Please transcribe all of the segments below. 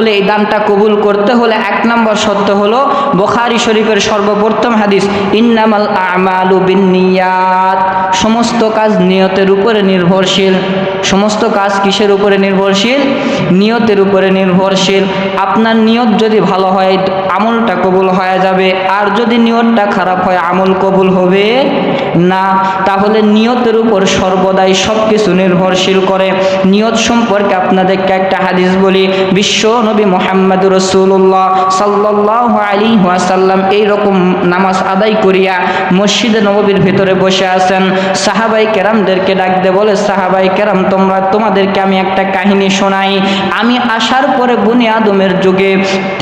বলে এই দানটা কবুল করতে হলে এক নম্বর সত্য হলো বোখারি শরীফের সর্বপ্রথম হাদিস, ইন্নামাল আমালু বিন্নিয়াত সমস্ত কাজ নিয়তের উপরে নির্ভরশীল। সমস্ত কাজ কিসের উপরে নির্ভরশীল? নিয়তের উপরে নির্ভরশীল। আপনার নিয়ত যদি ভালো হয়, আমলটা কবুল হয়ে যাবে। আর যদি নিয়তটা খারাপ হয়, আমল কবুল হবে না, তাহলে নিয়তের উপর সর্বদাই সব কিছু নির্ভরশীল করে। নিয়ত সম্পর্কে আপনাদেরকে একটা হাদিস বলি, বিশ্ব নবী মোহাম্মদ রসুল্লাহ সাল্লাহ আলী ওয়াসাল্লাম এইরকম নামাজ আদায় করিয়া মসজিদে নবীর ভিতরে বসে আছেন। সাহাবাই কেরামদেরকে ডাকতে বলে সাহাবাই কেরাম, তোমরা, তোমাদেরকে আমি একটা কাহিনী শোনাই। আমি আসার পরে বনি আদমের যুগে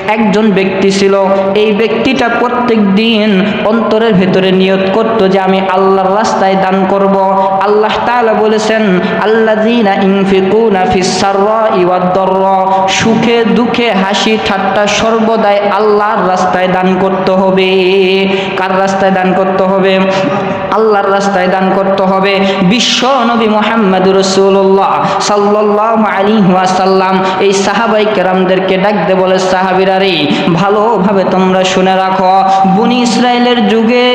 একজন ব্যক্তি ছিল। এই ব্যক্তিটা প্রত্যেক দিন অন্তরের ভেতরে নিয়ত করত যে, আমি আল্লাহর রাস্তায় দান করব। আল্লাহ তাআলা বলেছেন, আল্লাযীনা ইনফিকুনা ফিস সাররাই ওয়াদ দাররা। সুখে দুঃখে হাসি ঠাট্টা সর্বদাই আল্লাহর রাস্তায় দান করতে হবে। কার রাস্তায় দান করতে হবে? আল্লাহর রাস্তায় দান করতে হবে। বিশ্ব নবী মোহাম্মদ রসুল্লাহ সাল্লাহ আলী ওয়াসাল্লাম এই সাহাবাই কেরামদেরকে ডাকতে বলে, সাহাবিরা রে, ভালোভাবে তোমরা শুনে রাখো। বুনি ইসরায়েলের যুগে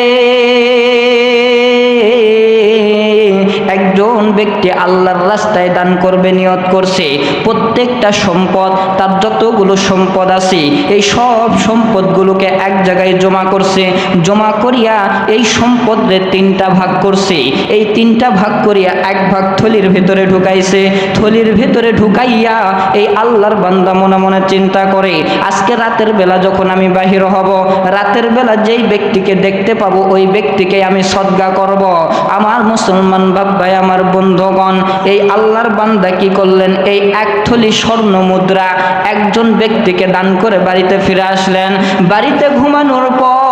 ব্যক্তি আল্লাহর রাস্তায় দান করবে, নিয়ত করছে, প্রত্যেকটা সম্পদ, তার যতগুলো সম্পদ আছে, এই সব সম্পদগুলোকে এক জায়গায় জমা করছে। জমা করিয়া এই সম্পদে তিনটা ভাগ করছে। এই তিনটা ভাগ করিয়া এক ভাগ থলির ভেতরে ঢুকাইছে। থলির ভেতরে ঢুকাইয়া এই আল্লাহর বান্দা মনে মনে চিন্তা করে, আজকে রাতের বেলা যখন আমি বাহির হব, রাতের বেলা যেই ব্যক্তিকে দেখতে পাবো, ওই ব্যক্তিকে আমি সদ্গা করব। আমার মুসলমান বাব্বাই আমার বন্ধুগণ, এই আল্লাহর বান্দা কি করলেন? এই এক থলি স্বর্ণ মুদ্রা একজন ব্যক্তিকে দান করে বাড়িতে ফিরে আসলেন। বাড়িতে ঘুমানোর পর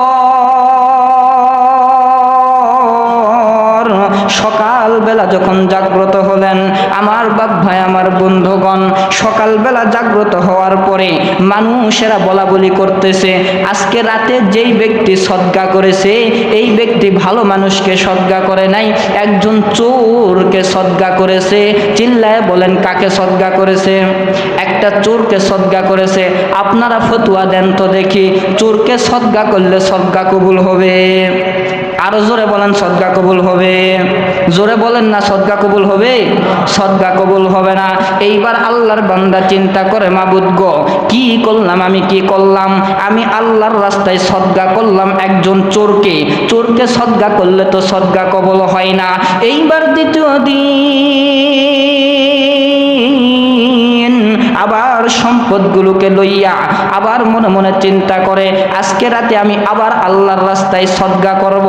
সকালবেলা যখন জাগ্রত হলেন, আমার বাপ ভাই, আমার বন্ধুগণ, সকালবেলা জাগ্রত হওয়ার পরে মানুষেরা বলা বলি করতেছে, আজকে রাতে যেই ব্যক্তি সদ্গা করেছে, এই ব্যক্তি ভালো মানুষকে সদ্গা করে নাই, একজন চোরকে সদ্গা করেছে, চিল্লায় বলেন কাকে সদ্গা করেছে? একটা চোরকে সদ্গা করেছে, আপনারা ফতুয়া দেন তো দেখি, চোরকে সদ্গা করলে সদ্গা কবুল হবে। আরও জোরে বলেন, সদ্গা কবুল হবে। জোরে বলেন না, সদ্গা কবুল হবে? সদ্গা কবুল হবে না। এইবার আল্লাহর বান্দা চিন্তা করে, মাবুদ গো, কি করলাম? আমি কি করলাম? আমি আল্লাহর রাস্তায় সদ্গা করলাম একজন চোরকে। চোরকে সদ্গা করলে তো সদ্গা কবল হয় না। এইবার দ্বিতীয় দিন সম্পদগুলোকে লইয়া আবার মনে মনে চিন্তা করে, আজকে রাতে আমি আবার আল্লাহর রাস্তায় সদ্গা করব।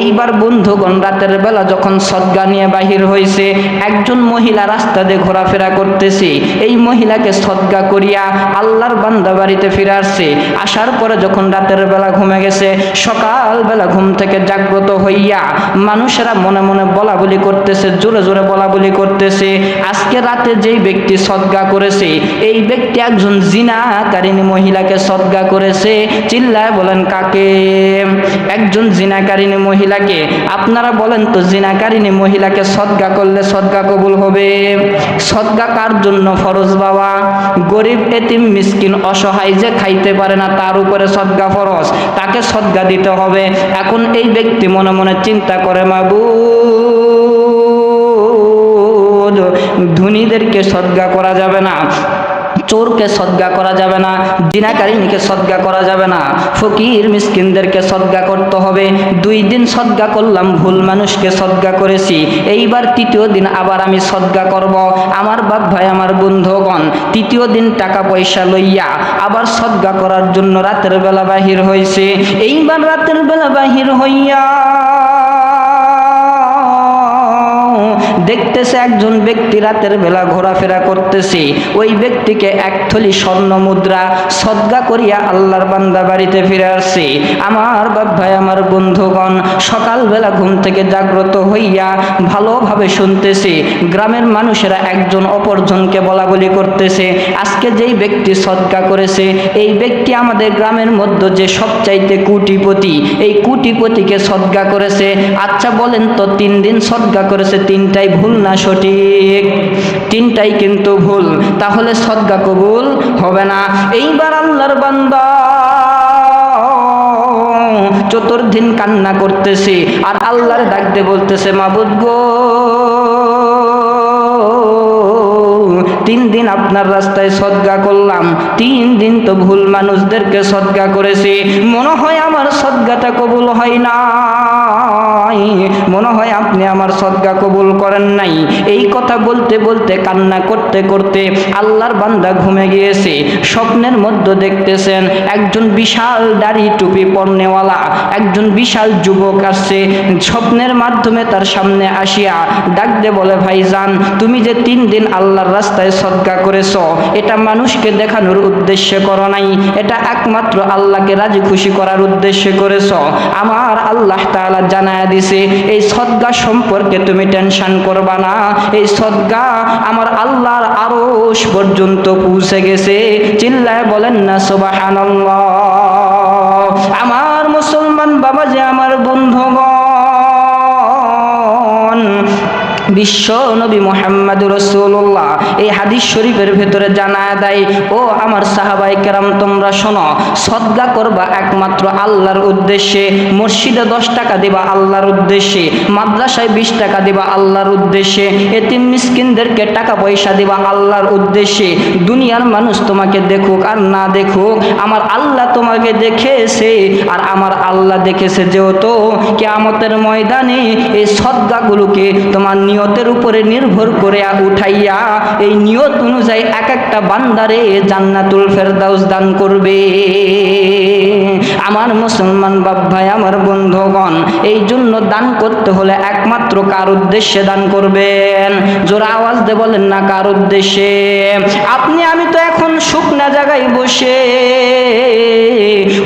এইবার বন্ধুগণ, রাতের বেলা যখন সদ্গা নিয়ে বাহির হয়েছে একজন মহিলা রাস্তা দিয়ে ঘোরাফেরা করতেছে। এই মহিলাকে সদ্গা করিয়া আল্লাহর বান্দা বাড়িতে ফিরে আসছে। আসার পরে যখন রাতের বেলা ঘুমে গেছে, সকাল বেলা ঘুম থেকে জাগ্রত হইয়া মানুষেরা মনে মনে বলা বলি করতেছে, জোরে জোরে বলা বলি করতেছে, আজকে রাতে যেই ব্যক্তি সদ্গা করেছে, এই ব্যক্তি একজন জিনাকারিনী মহিলাকে সদ্গা করেছে, চিল্লায় বলেন, কাকে? একজন জিনাকারিনী মহিলাকে, আপনারা বলেন তো জিনাকারিনী মহিলাকে সদ্গা করলে সদ্গা কবুল হবে? সদ্গা কার জন্য ফরজ বাবা? গরিব, এতিম, মিসকিন, অসহায় যে খাইতে পারে না, তার উপরে সদ্গা ফরজ, তাকে সদ্গা দিতে হবে। এখন এই ব্যক্তি মনে মনে চিন্তা করে মাবু ধনীদেরকে সদ্গা করা যাবে না। চোরকে সদ্গা করা যাবে না দিনাকারিনীকে সদ্গা করা যাবে না, ফকির মিসকিনদেরকে সদ্গা করতে হবে। দুই দিন সদ্গা করলাম, ভুল মানুষকে সদ্গা করেছি। এইবার তৃতীয় দিন আবার আমি সদ্গা করব। আমার বাপ ভাই, আমার বন্ধুগণ, তৃতীয় দিন টাকা পয়সা লইয়া আবার সদ্গা করার জন্য রাতের বেলা বাহির হয়েছে এইবার রাতের বেলা বাহির হইয়া একজন ব্যক্তি রাতের বেলা ঘোরাফেরা করতেছে, ওই ব্যক্তিকে এক থলি স্বর্ণ মুদ্রা সদ্গা করিয়া আল্লাহর বান্দা বাড়িতে ফিরে আসছে আমার বাপ ভাই, আমার বন্ধুগণ, সকালবেলা ঘুম থেকে জাগ্রত হইয়া ভালোভাবে শুনতেছে, গ্রামের মানুষেরা একজন অপরজনকে বলা বলি করতেছে, আজকে যেই ব্যক্তি সদ্গা করেছে, এই ব্যক্তি আমাদের গ্রামের মধ্যে যে সবচাইতে কুটিপতি, এই কুটিপতিকে সদ্গা করেছে। আচ্ছা বলেন তো, তিন দিন সদ্গা করেছে, তিনটাই ভুল না সঠিক। তিনটাই কিন্তু ভুল, তাহলে সদ্গা কবুল হবে না। এইবার আল্লাহর বান্দা চতুর্দিন কান্না করতেছে আর আল্লাহর ডাকতে বলতেছে, মাবুদ গো তিন দিন আপনার রাস্তায় সদ্গা করলাম। তিন দিন তো ভুল মানুষদেরকে সদ্গা করেছি। মনে হয় আমার সদ্গাটা কবুল হয় না মনে হয় আপনি আমার সদ্গা কবুল করেন নাই। এই কথা বলতে বলতে, কান্না করতে করতে আল্লাহর বান্দা ঘুমে গিয়েছে। স্বপ্নের মধ্যে দেখতেছেন, একজন বিশাল দাড়ি টুপি পর্নেওয়ালা, একজন বিশাল যুবক আসছে। স্বপ্নের মাধ্যমে তার সামনে আসিয়া ডাক দে বলে, ভাইজান, তুমি যে তিন দিন আল্লাহর রাস্তায় সদ্গা করেছ। এটা মানুষকে দেখানোর উদ্দেশ্যে করো নাই। এটা একমাত্র আল্লাহকে রাজি খুশি করার উদ্দেশ্যে করেছ। আমার আল্লাহ তাআলা জানায় দিছে, এই সদ্গা সম্পর্কে তুমি টেনশন করবা না। এই সদ্গা আমার আল্লাহর আরশ পর্যন্ত পৌঁছে গেছে। চিল্লায় বলেন না, সুবহানাল্লাহ। আমার মুসলমান বাবা যে আমার বিশ্ব নবী মোহাম্মদ রসুল্লাহ। এই হাদিস শরীফের ভেতরে জানা দেয়, ও আমার সাহাবাই কেরাম, তোমরা শোনো, সদ্গা করবা একমাত্র আল্লাহর উদ্দেশ্যে, মসজিদে দশ টাকা দিবা আল্লাহর উদ্দেশ্যে, মাদ্রাসায় বিশ টাকা দিবা আল্লাহর উদ্দেশ্যে, এতিম মিসকিনদেরকে টাকা পয়সা দিবা আল্লাহর উদ্দেশ্যে, দুনিয়ার মানুষ তোমাকে দেখুক আর না দেখুক, আমার আল্লাহ তোমাকে দেখেছে আর আমার আল্লাহ দেখেছে। যেহেতু কেয়ামতের ময়দানে এই সদ্গাগুলোকে তোমার নিয়তের উপরে নির্ভর করে উঠাইয়া এই নিয়ত অনুযায়ী এক একটা বান্দারে জান্নাতুল ফেরদাউস দান করবে। আমার মুসলমান বাপ ভাই আমার বন্ধুগণ, এই জন্য দান করতে হলে একমাত্র কার উদ্দেশ্যে দান করবেন? জোরা আওয়াজ দে বলেন না কার উদ্দেশ্যে? আপনি, আমি তো এখন শুকনা জায়গায় বসে।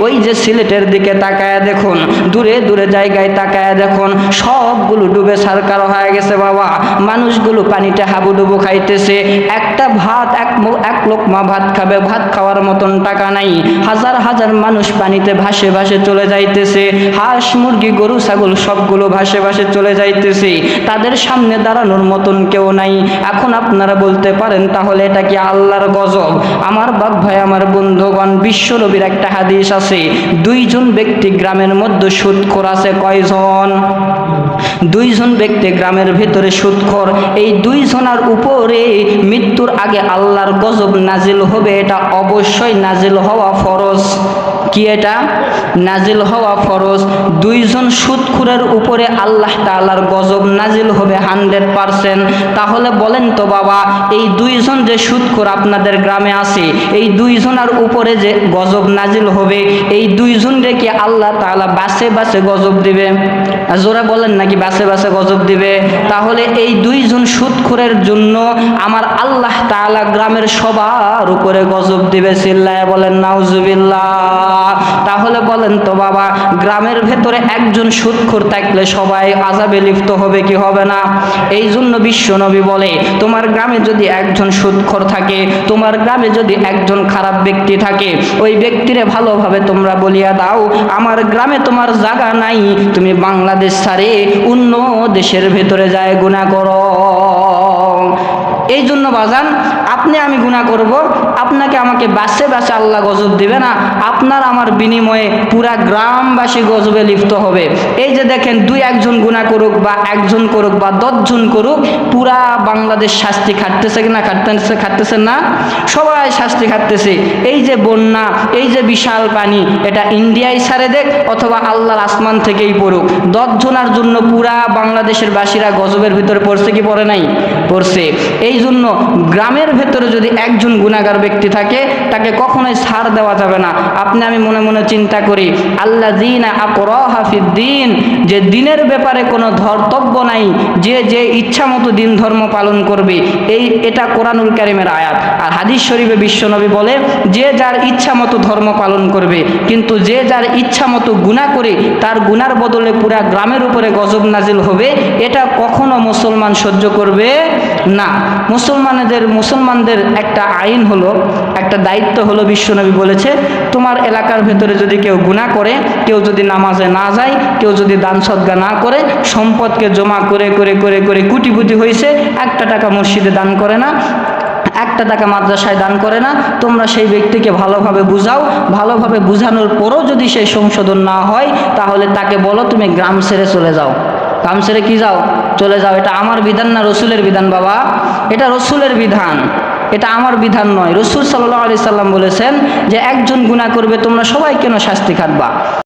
ওই যে সিলেটের দিকে তাকায় দেখুন, দূরে দূরে জায়গায় তাকায় দেখুন, সবগুলো ডুবে সারকার হয়ে গেছে বাবা। মানুষগুলো পানিতে হাবুডুবু খাইতেছে। একটা ভাত, এক এক লোকমা ভাত খাবে, ভাত খাওয়ার মতন টাকা নাই। হাজার হাজার মানুষ পানিতে ভাসে ভাসে চলে যাইতেছে। হাঁস, মুরগি, গরু, ছাগল সবগুলো ভাসে ভাসে চলে যাইতেছে। তাদের সামনে দাঁড়ানোর মতন কেউ নাই। এখন আপনারা বলতে পারেন, তাহলে এটা কি আল্লাহর গজব? আমার বাপ ভাই, আমার বন্ধুগণ, বিশ্বনবীর একটা হাদিস আছে, দুইজন ব্যক্তি গ্রামের মধ্যে সুদখোর আছে কয়জন? দুইজন ব্যক্তি গ্রামের ভিতরে সুৎখর। এই দুইজনার উপরে মৃত্যুর আগে আল্লাহর গজব নাজিল হবে, এটা অবশ্যই নাজিল হওয়া ফরজ। কি এটা? নাজিল হওয়া ফরজ। দুইজন সুদখুরের উপরে আল্লাহ তাআলার গজব নাজিল হবে হান্ড্রেড পারসেন্ট। তাহলে বলেন তো বাবা, এই দুইজন যে সুদখুর আপনাদের গ্রামে আছে, এই দুইজনের উপরে যে গজব নাজিল হবে, এই দুইজন কি আল্লাহ তাআলা বাসে বাসে গজব দিবে? জোরে বলেন নাকি বাসে বাসে গজব দিবে? তাহলে এই দুইজন সুদখুরের জন্য আমার আল্লাহ তাআলা গ্রামের সবার উপরে গজব দিবে, চিল্লায় বলেন, নাউজুবিল্লাহ। তাহলে বলেন তো বাবা, গ্রামের ভেতরে একজন সুদখোর থাকলে সবাই আজাবে লিপ্ত হবে কি হবে না? এই জন্য বিশ্বনবী বলে, তোমার গ্রামে যদি একজন সুদখোর থাকে, তোমার গ্রামে যদি একজন খারাপ ব্যক্তি থাকে, ওই ব্যক্তিরে ভালোভাবে তোমরা বলিয়া দাও, আমার গ্রামে তোমার জায়গা নাই, তুমি বাংলাদেশ ছাড়ে অন্য দেশের ভেতরে যায় গুণা করো। এই জন্য বাজান আপনি আমি গুণা করব, আপনাকে আমাকে বাসে বাসে আল্লাহ গজব দিবে না, আপনার আমার বিনিময়ে পুরা গ্রামবাসী গজবে লিপ্ত হবে। এই যে দেখেন, দুই একজন গুণা করুক বা একজন করুক বা দশজন করুক, পুরা বাংলাদেশ শাস্তি খাটতেছে কিনা, খাটতেছে খাটতেছে না? সবাই শাস্তি খাটতেছে। এই যে বন্যা, এই যে বিশাল পানি, এটা ইন্ডিয়ায় সারে দেখ, অথবা আল্লাহর আসমান থেকেই পড়ুক। দশজনার জন্য পুরা বাংলাদেশের বাসীরা গজবের ভিতরে পড়ছে কি, পড়ে নাই? পড়ছে। এই জন্য গ্রামের ভেতরে যদি একজন গুণাগার ব্যক্তি থাকে, তাকে কখনোই ছাড় দেওয়া যাবে না। আপনি আমি মনে মনে চিন্তা করি আল্লাহ দিন দিন, যে দিনের ব্যাপারে কোনো ধর্তব্য নাই, যে যে ইচ্ছা মতো দিন ধর্ম পালন করবে, এই এটা কোরআনুল কারিমের আয়াত। আর হাদিস শরীফে বিশ্বনবী বলে, যে যার ইচ্ছা মতো ধর্ম পালন করবে, কিন্তু যে যার ইচ্ছা মতো গুণা করে, তার গুনার বদলে পুরা গ্রামের উপরে গজব নাজিল হবে, এটা কখনো মুসলমান সহ্য করবে না, মুসলমানদের মুসলমানদের একটা আইন হলো, একটা দায়িত্ব হলো বিশ্বনবী বলেছে, তোমার এলাকার ভেতরে যদি কেউ গুণা করে, কেউ যদি নামাজে না যায়, কেউ যদি দান সদ্গা না করে, সম্পদকে জমা করে করে করে করে কুটিপুটি হয়েছে একটা টাকা মসজিদে দান করে না, একটা টাকা মাদ্রাসায় দান করে না, তোমরা সেই ব্যক্তিকে ভালোভাবে বুঝাও, ভালোভাবে বুঝানোর পরও যদি সেই সংশোধন না হয়, তাহলে তাকে বলো তুমি গ্রাম ছেড়ে চলে যাও। গ্রাম ছেড়ে কি যাও? চলে যাও, এটা আমার বিধান না রসুলের বিধান বাবা? এটা রসুলের বিধান, এটা আমার বিধান নয়। রসুল সাল্লাহ আলি সাল্লাম বলেছেন যে, একজন গুণা করবে, তোমরা সবাই কেন শাস্তি খাটবা?